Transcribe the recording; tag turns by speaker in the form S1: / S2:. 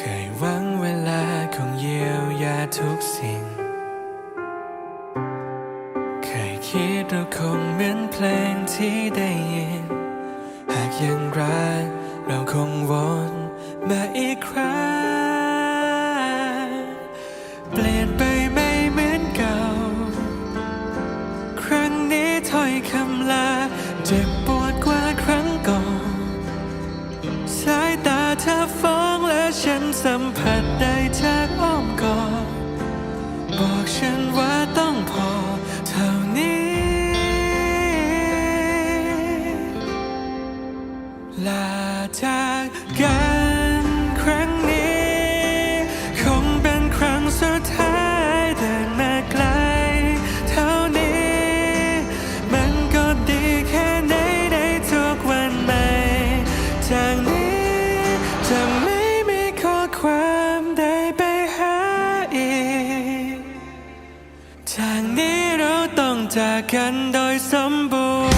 S1: เคยหวังเวลาคงเยียวยาทุกสิ่ง เคยคิดเราคงเหมือนเพลงที่ได้ยิน หากยังรักเราคงวนมาอีกครั้ง เปลี่ยนไปไม่เหมือนเก่า ครั้งนี้ถ้อยคำลาเจ็บปวดกว่าครั้งก่อน สายตาเธอฟ้องและ ฉันสัมผัสได้จากอ้อมกอดบอกฉันว่าต้องพอเท่านี้ ลาจ ทางนี้เราต้องจากกันโดยสมบูรณ์